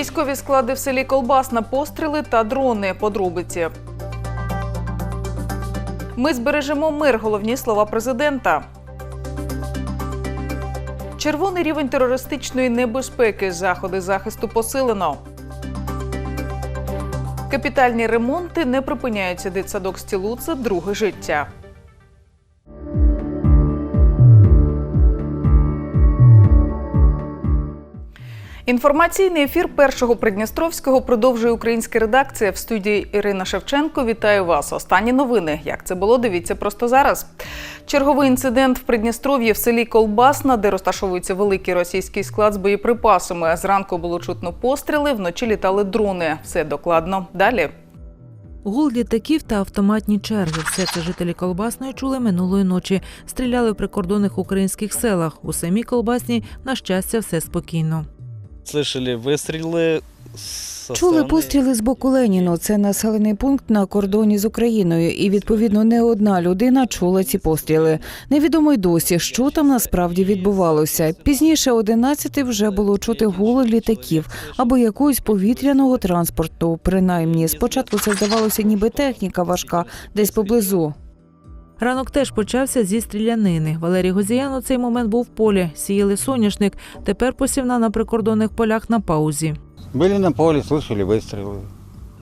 Військові склади в селі Колбасна, постріли та дрони. Подробиці. Ми збережемо мир. Головні слова президента. Червоний рівень терористичної небезпеки. Заходи захисту посилено. Капітальні ремонти не припиняються. Дитсадок стілу це друге життя. Інформаційний ефір першого Придністровського продовжує українська редакція в студії Ірина Шевченко. Вітаю вас. Останні новини. Як це було? Дивіться просто зараз. Черговий інцидент в Придністров'ї в селі Колбасна, де розташовується великий російський склад з боєприпасами. Зранку було чутно постріли, вночі літали дрони. Все докладно. Далі. Гул літаків та автоматні черги. Все це жителі Колбасної чули минулої ночі. Стріляли в прикордонних українських селах. У самій Колбасній, на щастя, все спокійно. Слышали вистріли. Чули постріли з боку Леніну. Це населений пункт на кордоні з Україною, і відповідно не одна людина чула ці постріли. Невідомо й досі, що там насправді відбувалося. Пізніше 11 вже було чути гули літаків або якогось повітряного транспорту. Принаймні, спочатку це здавалося, ніби техніка важка, десь поблизу. Ранок теж почався зі стрілянини. Валерій Гозіян у цей момент був в полі. Сіяли соняшник. Тепер посівна на прикордонних полях на паузі. Были на поле, слышали выстрелы.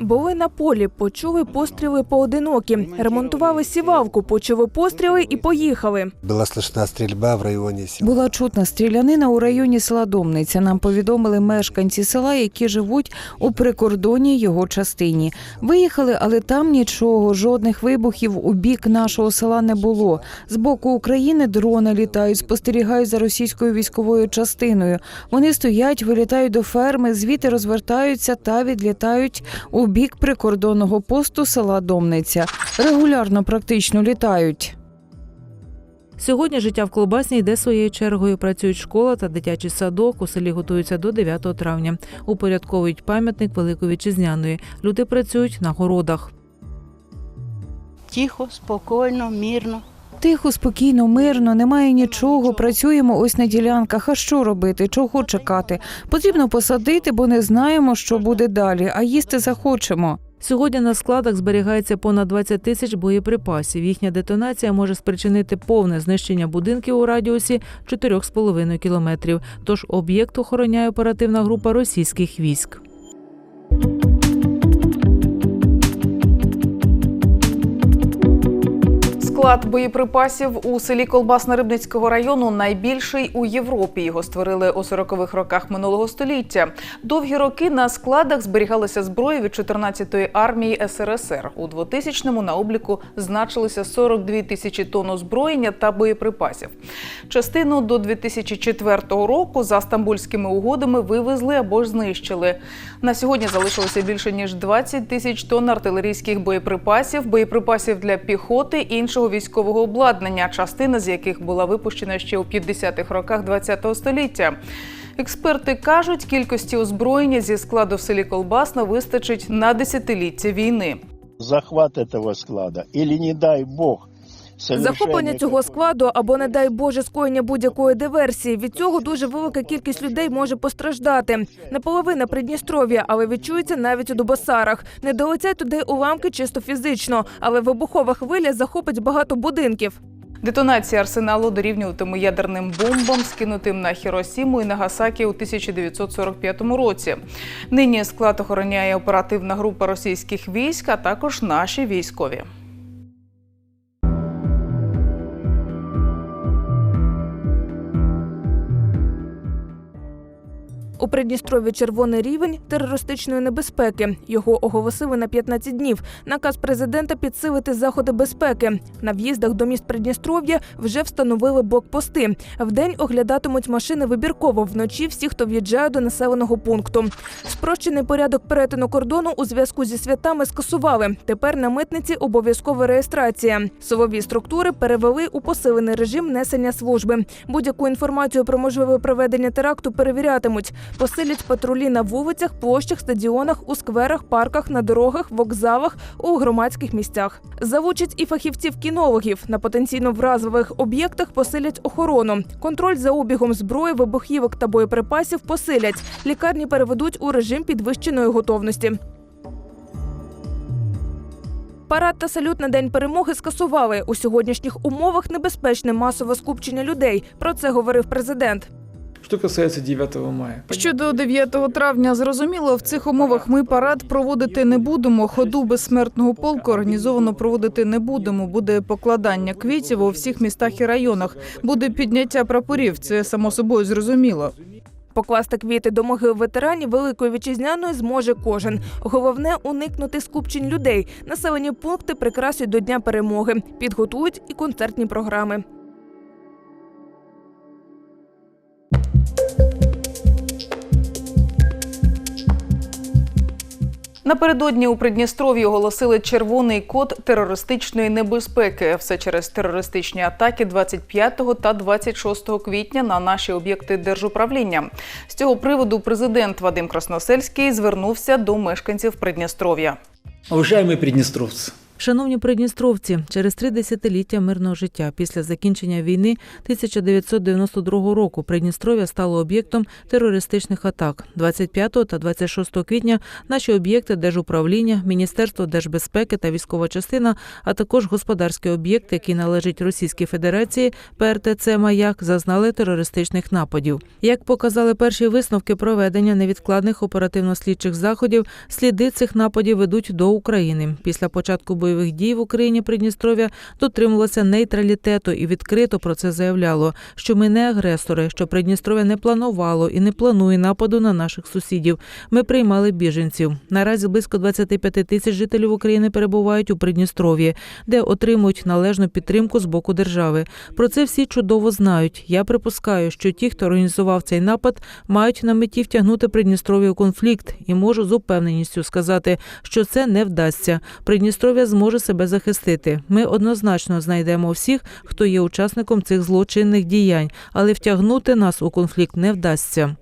Були на полі, почули постріли поодинокі. Ремонтували сівалку, почули постріли і поїхали. Была слышна стрельба в районе села. Була чутна стрілянина у районі села Домниця. Нам повідомили мешканці села, які живуть у прикордонній його частині. Виїхали, але там нічого, жодних вибухів у бік нашого села не було. З боку України дрони літають, спостерігають за російською військовою частиною. Вони стоять, вилітають до ферми, звідти розвертаються та відлітають у бік прикордонного посту села Домниця. Регулярно практично літають. Сьогодні життя в Колбасні йде своєю чергою. Працюють школа та дитячий садок. У селі готуються до 9 травня. Упорядковують пам'ятник Великої Вітчизняної. Люди працюють на городах. Тихо, спокійно, мирно. Тихо, спокійно, мирно, немає нічого. Працюємо ось на ділянках. А що робити? Чого чекати? Потрібно посадити, бо не знаємо, що буде далі. А їсти захочемо. Сьогодні на складах зберігається понад 20 тисяч боєприпасів. Їхня детонація може спричинити повне знищення будинків у радіусі 4,5 кілометрів. Тож об'єкт охороняє оперативна група російських військ. Склад боєприпасів у селі Колбасна Рибницького району найбільший у Європі. Його створили у 40-х роках минулого століття. Довгі роки на складах зберігалася зброя від 14-ї армії СРСР. У 2000-му на обліку значилися 42 тисячі тонн озброєння та боєприпасів. Частину до 2004 року за стамбульськими угодами вивезли або ж знищили. На сьогодні залишилося більше ніж 20 тисяч тонн артилерійських боєприпасів, боєприпасів для піхоти іншого військового обладнання, частина з яких була випущена ще у 50-х роках ХХ століття. Експерти кажуть, кількості озброєння зі складу в селі Колбасна вистачить на десятиліття війни. захват этого склада или не дай бог Захоплення цього складу або, не дай Боже, скоєння будь-якої диверсії. Від цього дуже велика кількість людей може постраждати. Не половина Придністров'я, але відчується навіть у Дубосарах. Не долетять туди уламки чисто фізично, але вибухова хвиля захопить багато будинків. Детонація арсеналу дорівнюватиме ядерним бомбам, скинутим на Хіросіму і Нагасакі у 1945 році. Нині склад охороняє оперативна група російських військ, а також наші військові. У Придністрові червоний рівень терористичної небезпеки. Його оголосили на 15 днів. Наказ президента підсилити заходи безпеки. На в'їздах до міст Придністров'я вже встановили блокпости. Вдень оглядатимуть машини вибірково. Вночі всі, хто в'їжджає до населеного пункту. Спрощений порядок перетину кордону у зв'язку зі святами скасували. Тепер на митниці обов'язкова реєстрація. Силові структури перевели у посилений режим несення служби. Будь-яку інформацію про можливе проведення теракту перевірятимуть. Посилять патрулі на вулицях, площах, стадіонах, у скверах, парках, на дорогах, вокзалах, у громадських місцях. Залучать і фахівців-кінологів. На потенційно вразливих об'єктах посилять охорону. Контроль за обігом зброї, вибухівок та боєприпасів посилять. Лікарні переведуть у режим підвищеної готовності. Парад та салют на день перемоги скасували. У сьогоднішніх умовах небезпечне масове скупчення людей. Про це говорив президент. Что касается 9 мая. Щодо 9 травня, зрозуміло, в цих умовах ми парад проводити не будемо. Ходу безсмертного полку організовано проводити не будемо. Буде покладання квітів у всіх містах і районах. Буде підняття прапорів. Це само собою зрозуміло. Покласти квіти до могил ветеранів Великої вітчизняної зможе кожен. Головне уникнути скупчень людей. Населені пункти прикрасять до Дня перемоги. Підготують і концертні програми. Напередодні у Придністров'ї оголосили червоний код терористичної небезпеки. Все через терористичні атаки 25 та 26 квітня на наші об'єкти держуправління. З цього приводу президент Вадим Красносельський звернувся до мешканців Придністров'я. Уважаємо приднестровцы, Шановні придністровці, через три десятиліття мирного життя після закінчення війни 1992 року Придністров'я стало об'єктом терористичних атак. 25 та 26 квітня наші об'єкти держуправління, Міністерство держбезпеки та військова частина, а також господарський об'єкт, який належить Російській Федерації, ПРТЦ Маяк, зазнали терористичних нападів. Як показали перші висновки проведення невідкладних оперативно-слідчих заходів, сліди цих нападів ведуть до України. Після початку бойових дій в Україні Придністров'я дотримувалося нейтралітету і відкрито про це заявляло, що ми не агресори, що Придністров'я не планувало і не планує нападу на наших сусідів. Ми приймали біженців. Наразі близько 25 тисяч жителів України перебувають у Придністров'ї, де отримують належну підтримку з боку держави. Про це всі чудово знають. Я припускаю, що ті, хто організував цей напад, мають на меті втягнути Придністров'я у конфлікт, і можу з упевненістю сказати, що це не вдасться. Придністров'я зможе себе захистити. Ми однозначно знайдемо всіх, хто є учасником цих злочинних діянь, але втягнути нас у конфлікт не вдасться.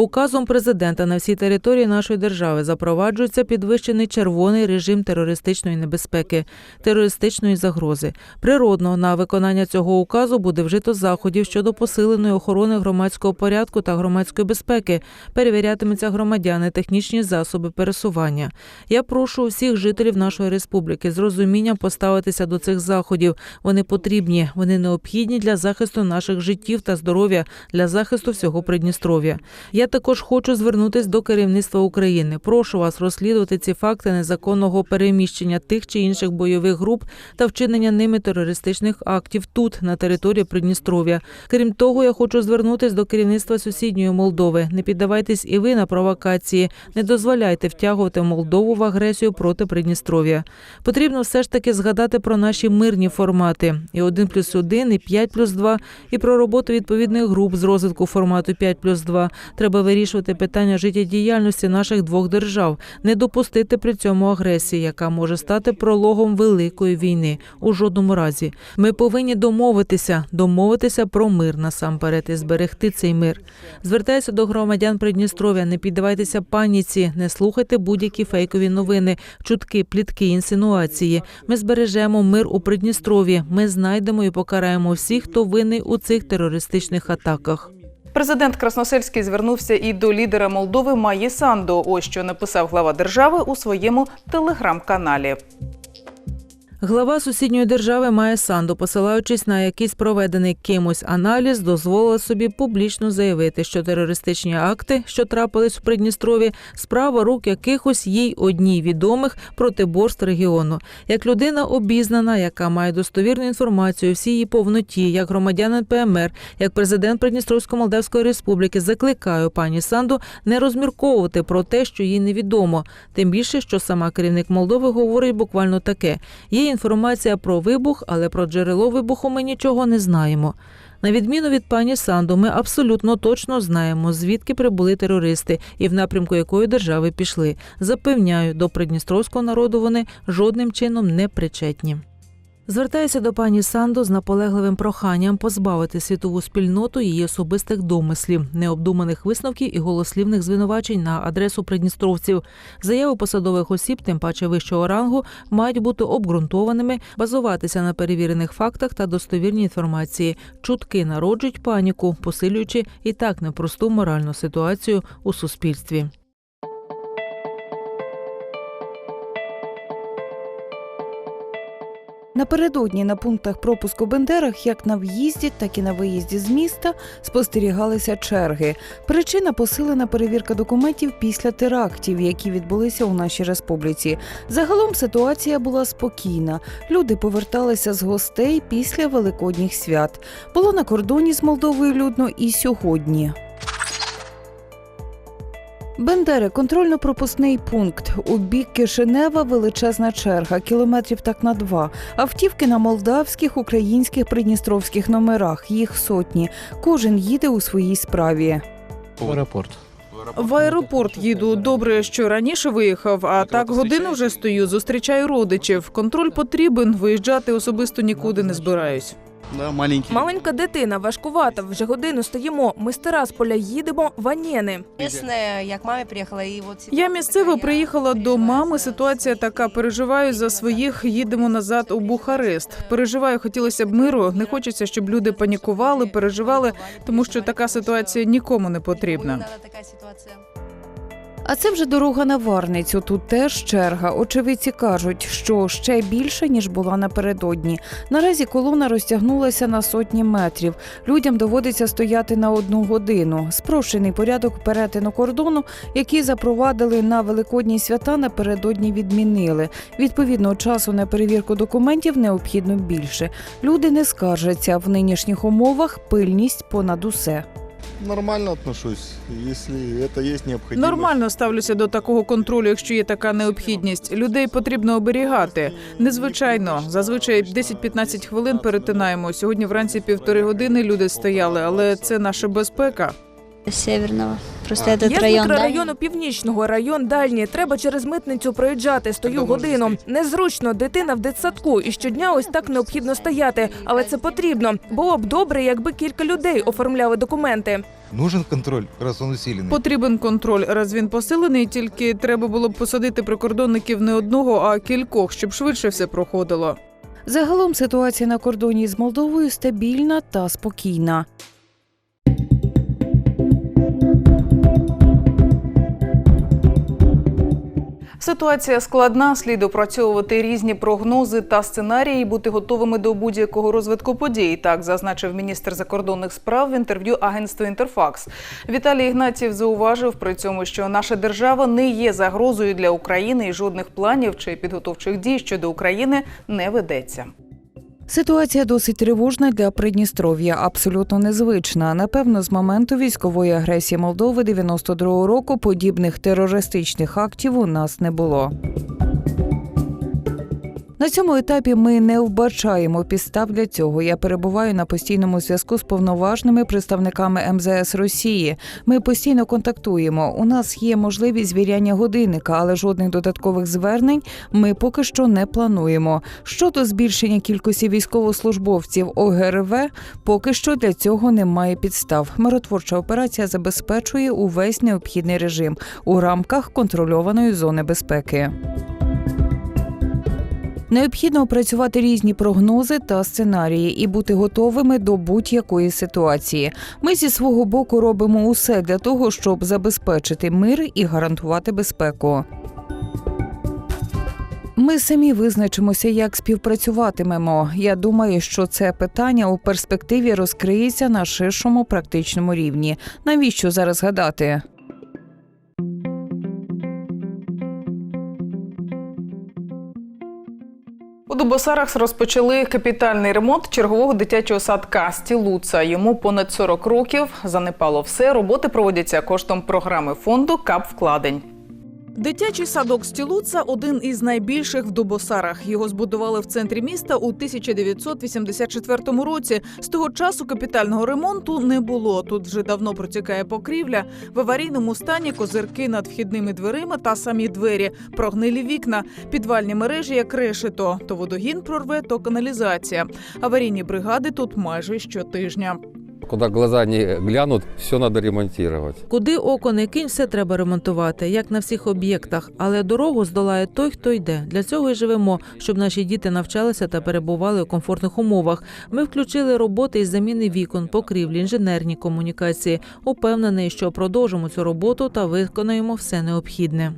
Указом президента на всій території нашої держави запроваджується підвищений червоний режим терористичної небезпеки, терористичної загрози. Природно на виконання цього указу буде вжито заходів щодо посиленої охорони громадського порядку та громадської безпеки. Перевірятимуться громадяни, технічні засоби пересування. Я прошу усіх жителів нашої республіки з розумінням поставитися до цих заходів. Вони потрібні, вони необхідні для захисту наших життів та здоров'я, для захисту всього Придністров'я. Я також хочу звернутися до керівництва України. Прошу вас розслідувати ці факти незаконного переміщення тих чи інших бойових груп та вчинення ними терористичних актів тут, на території Придністров'я. Крім того, я хочу звернутися до керівництва сусідньої Молдови. Не піддавайтесь і ви на провокації, не дозволяйте втягувати Молдову в агресію проти Придністров'я. Потрібно все ж таки згадати про наші мирні формати і 1 плюс 1, і 5 плюс 2, і про роботу відповідних груп з розвитку формату 5 плюс 2. Треба вирішувати питання життєдіяльності наших двох держав, не допустити при цьому агресії, яка може стати прологом великої війни. У жодному разі ми повинні домовитися, домовитися про мир насамперед і зберегти цей мир. Звертаюся до громадян Придністров'я. Не піддавайтеся паніці, не слухайте будь-які фейкові новини, чутки, плітки, інсинуації. Ми збережемо мир у Придністров'ї. Ми знайдемо і покараємо всіх, хто винний у цих терористичних атаках. Президент Красносельський звернувся і до лідера Молдови Маї Санду. Ось що написав глава держави у своєму телеграм-каналі. Глава сусідньої держави Майя Санду, посилаючись на якийсь проведений кимось аналіз, дозволила собі публічно заявити, що терористичні акти, що трапились в Придністрові, справа рук якихось їй одній відомих протиборств регіону. Як людина обізнана, яка має достовірну інформацію, всій її повноті, як громадянин ПМР, як президент Придністровсько-Молдавської республіки, закликаю пані Санду не розмірковувати про те, що їй невідомо. Тим більше, що сама керівник Молдови говорить буквально таке: є інформація про вибух, але про джерело вибуху ми нічого не знаємо. На відміну від пані Санду, ми абсолютно точно знаємо, звідки прибули терористи і в напрямку якої держави пішли. Запевняю, до придністровського народу вони жодним чином не причетні. Звертаюся до пані Сандо з наполегливим проханням позбавити світову спільноту її особистих домислів, необдуманих висновків і голослівних звинувачень на адресу придністровців. Заяви посадових осіб, тим паче вищого рангу, мають бути обґрунтованими, базуватися на перевірених фактах та достовірній інформації. Чутки народжують паніку, посилюючи і так непросту моральну ситуацію у суспільстві. Напередодні на пунктах пропуску Бендерах, як на в'їзді, так і на виїзді з міста, спостерігалися черги. Причина посилена перевірка документів після терактів, які відбулися у нашій республіці. Загалом ситуація була спокійна. Люди поверталися з гостей після великодніх свят. Було на кордоні з Молдовою людно і сьогодні. Бендери контрольно-пропускний пункт. У бік Кишинева величезна черга, кілометрів так на два. Автівки на молдавських, українських, придністровських номерах. Їх сотні. Кожен їде у своїй справі. В аэропорт. В аеропорт їду. Добре, що раніше виїхав, а так годину вже стою. Зустрічаю родичів. Контроль потрібен. Виїжджати особисто нікуди не збираюсь. Да, маленький. Маленька дитина, важкувата. Вже годину стоїмо. Ми з Тирасполя їдемо в Анєни. Місне, як мамі приїхала, і от Я місцево приїхала до мами. Ситуація така. Переживаю за своїх. Їдемо назад у Бухарест. Переживаю, хотілося б миру. Не хочеться, щоб люди панікували, переживали, тому що така ситуація нікому не потрібна. А це вже дорога на Варницю. Тут теж черга. Очевидці кажуть, що ще більше ніж була напередодні. Наразі колона розтягнулася на сотні метрів. Людям доводиться стояти на одну годину. Спрощений порядок перетину кордону, який запровадили на великодні свята, напередодні відмінили. Відповідно, часу на перевірку документів необхідно більше. Люди не скаржаться в нинішніх умовах. Пильність понад усе. Нормально отношусь, если это есть необхідність. Нормально ставлюся до такого контролю, якщо є така необхідність. Людей потрібно оберігати. Незвичайно, зазвичай 10-15 хвилин перетинаємо. Сьогодні вранці півтори години люди стояли, але це наша безпека. Северного. Просто этот з район, да? мікрорайону північного, район дальній. Треба через митницю проїжджати. Стою годину. Незручно, дитина в дитсадку, і щодня ось так необхідно стояти. Але це потрібно. Було б добре, якби кілька людей оформляли документи. Нужен контроль, раз он усиленный. Потрібен контроль. Раз він посилений, тільки треба було б посадити прикордонників не одного, а кількох, щоб швидше все проходило. Загалом ситуація на кордоні з Молдовою стабільна та спокійна. Ситуація складна. Слід опрацьовувати різні прогнози та сценарії, і бути готовими до будь-якого розвитку подій. Так зазначив міністр закордонних справ в інтерв'ю агентству Інтерфакс. Віталій Ігнатів зауважив при цьому, що наша держава не є загрозою для України і жодних планів чи підготовчих дій щодо України не ведеться. Ситуація досить тривожна для Придністров'я, абсолютно незвична. Напевно, з моменту військової агресії Молдови 92-го року подібних терористичних актів у нас не було. На цьому етапі ми не вбачаємо підстав для цього. Я перебуваю на постійному зв'язку з повноважними представниками МЗС Росії. Ми постійно контактуємо. У нас є можливість звіряння годинника, але жодних додаткових звернень ми поки що не плануємо. Щодо збільшення кількості військовослужбовців ОГРВ, поки що для цього немає підстав. Миротворча операція забезпечує увесь необхідний режим у рамках контрольованої зони безпеки. Необхідно опрацювати різні прогнози та сценарії і бути готовими до будь-якої ситуації. Ми зі свого боку робимо усе для того, щоб забезпечити мир і гарантувати безпеку. Ми самі визначимося, як співпрацюватимемо. Я думаю, що це питання у перспективі розкриється на ширшому практичному рівні. Навіщо зараз гадати? Дубосарах розпочали капітальний ремонт чергового дитячого садка Стілуца. Йому понад 40 років. Занепало все. Роботи проводяться коштом програми фонду КАП вкладень. Дитячий садок Стілуца один із найбільших в Дубосарах. Його збудували в центрі міста у 1984 році. З того часу капітального ремонту не було. Тут вже давно протікає покрівля. В аварійному стані козирки над вхідними дверима та самі двері, прогнилі вікна, підвальні мережі як решето. То водогін прорве, то каналізація. Аварійні бригади тут майже щотижня. Куда глаза не глянут, все надо ремонтировать. Куди око не кинь, все треба ремонтувати, як на всіх об'єктах. Але дорогу здолає той, хто йде. Для цього й живемо, щоб наші діти навчалися та перебували у комфортних умовах. Ми включили роботи із заміни вікон, покрівлі, інженерні комунікації. Упевнений, що продовжимо цю роботу та виконаємо все необхідне.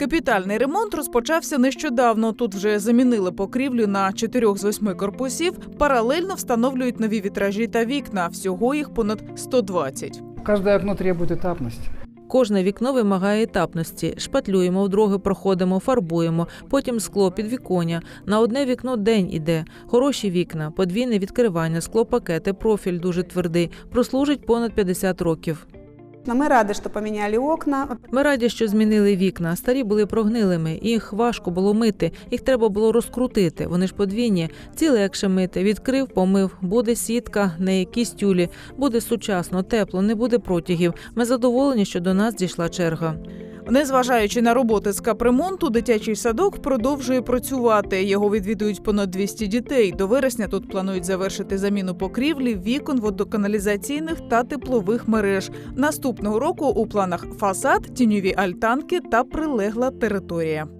Капітальний ремонт розпочався нещодавно. Тут вже замінили покрівлю на чотирьох з восьми корпусів. Паралельно встановлюють нові вітражі та вікна. Всього їх понад 120. Каждое окно требует этапности. Кожне вікно вимагає етапності. Шпатлюємо, вдруге проходимо, фарбуємо, потім скло, підвіконня. На одне вікно день іде. Хороші вікна, подвійне відкривання, склопакети, профіль дуже твердий. Прослужить понад 50 років. Мы раді, що поміняли окна. Ми раді, що змінили вікна. Старі були прогнилими, їх важко було мити, їх треба було розкрутити. Вони ж подвійні, Ці легше мити. Відкрив, помив. Буде сітка, не якісь тюлі. Буде сучасно, тепло, не буде протягів. Ми задоволені, що до нас дійшла черга. Незважаючи на роботи з капремонту, дитячий садок продовжує працювати. Його відвідують понад 200 дітей. До вересня тут планують завершити заміну покрівлі, вікон, водоканалізаційних та теплових мереж. Наступного року у планах фасад, тіньові альтанки та прилегла територія.